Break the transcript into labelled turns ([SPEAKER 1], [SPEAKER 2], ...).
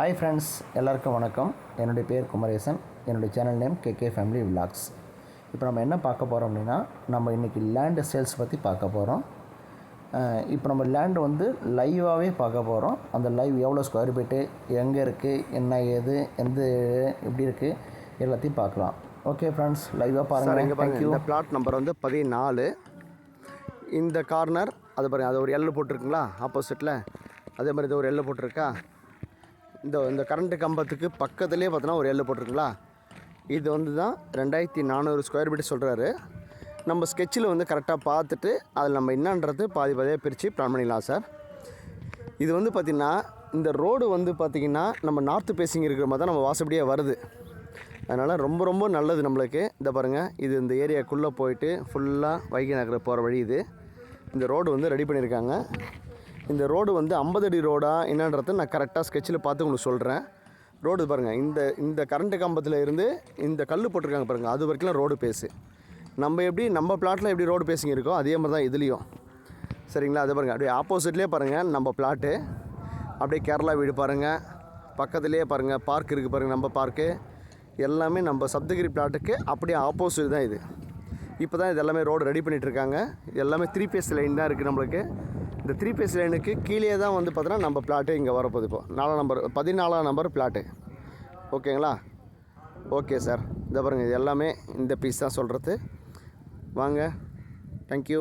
[SPEAKER 1] Hi friends எல்லாருக்கும் வணக்கம். என்னுடைய பேர் குமரேசன். என்னுடைய channel name K K family vlogs இப்போ நம்ம என்ன பார்க்க போகிறோம் அப்படின்னா நம்ம இன்றைக்கி லேண்டு சேல்ஸ் பற்றி பார்க்க போகிறோம் இப்போ நம்ம லேண்டு வந்து லைவாகவே பார்க்க போகிறோம் அந்த லைவ் எவ்வளோ ஸ்கொயர் ஃபீட்டு எங்கே இருக்குது என்ன ஏது எந்த எப்படி இருக்குது எல்லாத்தையும் பார்க்கலாம். ஓகே ஃப்ரெண்ட்ஸ் லைவாக பாருங்கள் தேங்க்யூ
[SPEAKER 2] இந்த பிளாட் நம்பர் வந்து பதினாலு. இந்த கார்னர் அது பாருங்க அது ஒரு எல்லு போட்டிருக்குங்களா? ஆப்போசிட்டில் அதே மாதிரி இது ஒரு எல்லு போட்டிருக்கா? இந்த இந்த கரண்ட்டு கம்பத்துக்கு பக்கத்துலேயே பார்த்தோன்னா ஒரு எல்லு போட்டிருக்குங்களா? இது வந்து தான் ரெண்டாயிரத்தி நானூறு ஸ்கொயர் ஃபீட் சொல்கிறாரு நம்ம ஸ்கெட்சில் வந்து கரெக்டாக பார்த்துட்டு அதில் நம்ம என்னன்றது பாதி பாதியாக பிரித்து பிளான் பண்ணிடலாம் சார். இது வந்து பார்த்திங்கன்னா இந்த ரோடு வந்து பார்த்திங்கன்னா நம்ம நார்த்து பேசிங் இருக்கிற மாதிரி தான் நம்ம வாசப்படியாக வருது. அதனால் ரொம்ப ரொம்ப நல்லது நம்மளுக்கு. இந்த பாருங்கள் இது இந்த ஏரியாக்குள்ளே போயிட்டு ஃபுல்லாக வைகை நகரை போகிற வழி இது. இந்த ரோடு வந்து ரெடி பண்ணியிருக்காங்க. இந்த ரோடு வந்து ஐம்பது அடி ரோடா என்னன்றதை நான் கரெக்டாக ஸ்கெட்சில் பார்த்து உங்களுக்கு சொல்கிறேன் ரோடு பாருங்கள் இந்த இந்த கரண்ட்டு கம்பத்தில் இருந்து இந்த கல் போட்டிருக்காங்க பாருங்கள் அது வரைக்கும் ரோடு பேஸு நம்ம எப்படி நம்ம பிளாட்டில் எப்படி ரோடு பேசிங்க இருக்கோ அதே மாதிரி தான் இதுலேயும். சரிங்களா? அது பாருங்கள் அப்படியே ஆப்போசிட்லேயே பாருங்கள் நம்ம பிளாட்டு அப்படியே கேரளா வீடு பாருங்கள் பக்கத்துலேயே பாருங்கள் பார்க் இருக்குது பாருங்கள் நம்ம பார்க்கு எல்லாமே நம்ம சப்தகிரி பிளாட்டுக்கு அப்படியே ஆப்போசிட் தான் இது. இப்போ தான் இது எல்லாமே ரோடு ரெடி பண்ணிகிட்ருக்காங்க எல்லாமே த்ரீ பேஸ் லைன் தான் இருக்குது நம்மளுக்கு. இந்த த்ரீ பேஸ் லைனுக்கு கீழே தான் வந்து பார்த்தோன்னா நம்ம பிளாட்டு இங்கே வரப்போகுது இப்போ. நாலாம் நம்பர் பதினாலாம் நம்பர் பிளாட்டு ஓகேங்களா ஓகே சார் இந்த பாருங்கள் இது எல்லாமே இந்த பீஸ் தான் சொல்கிறது வாங்க. தேங்க்யூ